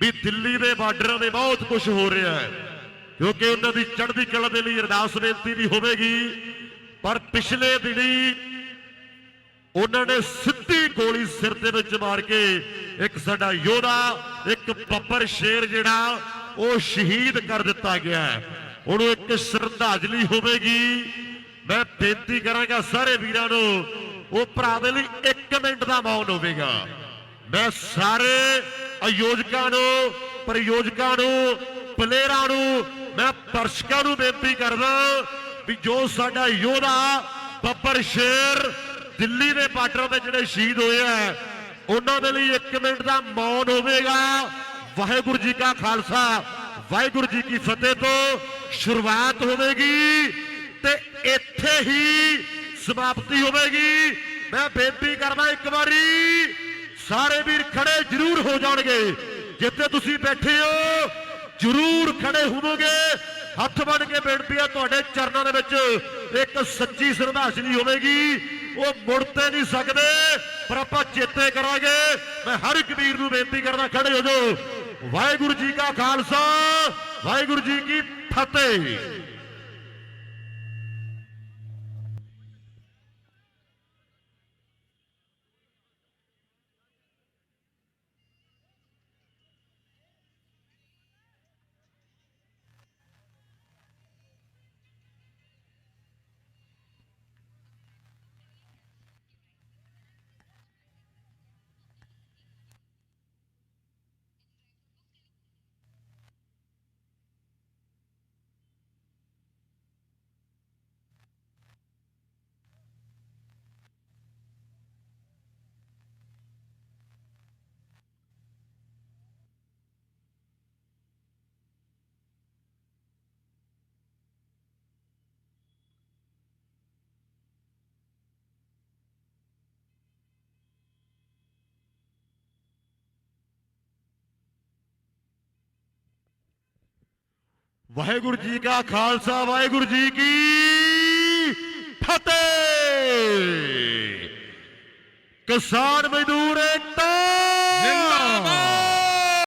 ਵੀ ਦਿੱਲੀ ਦੇ ਬਾਰਡਰਾਂ ਦੇ ਬਹੁਤ ਕੁਝ ਹੋ ਰਿਹਾ ਹੈ। ਕਿਉਂਕਿ ਉਹਨਾਂ ਦੀ ਚੜ੍ਹਦੀ ਕਲਾ ਦੇ ਲਈ ਅਰਦਾਸ ਬੇਨਤੀ ਵੀ ਹੋਵੇਗੀ। ਪਰ ਪਿਛਲੇ ਦਿਨੀ ਉਹਨਾਂ ਨੇ ਸਿੱਧੀ ਗੋਲੀ ਸਿਰ ਦੇ ਵਿੱਚ ਮਾਰ ਕੇ ਇੱਕ ਸਾਡਾ ਯੋਧਾ, ਇੱਕ ਬੱਬਰ ਸ਼ੇਰ ਜਿਹੜਾ, ਉਹ ਸ਼ਹੀਦ ਕਰ ਦਿੱਤਾ ਗਿਆ ਹੈ। ਉਹਨੂੰ ਇੱਕ ਸ਼ਰਧਾਂਜਲੀ ਹੋਵੇਗੀ। ਮੈਂ ਬੇਨਤੀ ਕਰਾਂਗਾ ਸਾਰੇ ਵੀਰਾਂ ਨੂੰ, ਉਹ ਭਰਾ ਦੇ ਲਈ 1 ਮਿੰਟ ਦਾ ਮੌਨ ਹੋਵੇਗਾ। ਮੈਂ ਸਾਰੇ ਆਯੋਜਕਾਂ ਨੂੰ, ਪ੍ਰਯੋਜਕਾਂ ਨੂੰ, ਪਲੇਅਰਾਂ ਨੂੰ, ਮੈਂ ਦਰਸ਼ਕਾਂ ਨੂੰ ਬੇਨਤੀ ਕਰਦਾ ਵੀ ਜੋ ਸਾਡਾ ਯੋਧਾ ਬੱਬਰ ਸ਼ੇਰ ਦਿੱਲੀ ਦੇ ਬਾਰਡਰ ਤੇ ਜਿਹੜੇ ਸ਼ਹੀਦ ਹੋਏ ਆ, ਉਹਨਾਂ ਦੇ ਲਈ 1 ਮਿੰਟ ਦਾ ਮੌਨ ਹੋਵੇਗਾ। ਵਾਹਿਗੁਰੂ ਜੀ ਕਾ ਖਾਲਸਾ, ਵਾਹਿਗੁਰੂ ਜੀ ਕੀ ਫਤਿਹ ਤੋਂ ਸ਼ੁਰੂਆਤ ਹੋਵੇਗੀ ਤੇ ਇੱਥੇ ਹੀ ਸਮਾਪਤੀ ਹੋਵੇਗੀ। ਮੈਂ ਬੇਨਤੀ ਕਰਦਾ ਇੱਕ ਵਾਰ ਸਾਰੇ ਵੀਰ ਖੜੇ ਜ਼ਰੂਰ ਹੋ ਜਾਣਗੇ। ਜਿੱਥੇ ਤੁਸੀਂ ਬੈਠੇ ਹੋ, ਜ਼ਰੂਰ ਖੜੇ ਹੋਵੋਗੇ। ਹੱਥ ਬੰਨ ਕੇ ਬੇਨਤੀ ਹੈ ਤੁਹਾਡੇ ਚਰਨਾਂ ਦੇ ਵਿੱਚ, ਇੱਕ ਸੱਚੀ ਸ਼ਰਧਾਂਜਲੀ ਹੋਵੇਗੀ। ਉਹ ਮੁੜ ਤੇ ਨਹੀਂ ਸਕਦੇ, ਪਰ ਆਪਾਂ ਚੇਤੇ ਕਰਾਂਗੇ। ਮੈਂ ਹਰ ਇੱਕ ਵੀਰ ਨੂੰ ਬੇਨਤੀ ਕਰਦਾ, ਖੜੇ ਹੋ ਜਾਓ। ਵਾਹਿਗੁਰੂ ਜੀ ਕਾ ਖਾਲਸਾ, ਵਾਹਿਗੁਰੂ ਜੀ ਕੀ ਫਤਿਹ। ਵਾਹਿਗੁਰੂ ਜੀ ਕਾ ਖਾਲਸਾ ਵਾਹਿਗੁਰੂ ਜੀ ਕੀ ਫਤਿਹ। ਕਿਸਾਨ ਮਜ਼ਦੂਰ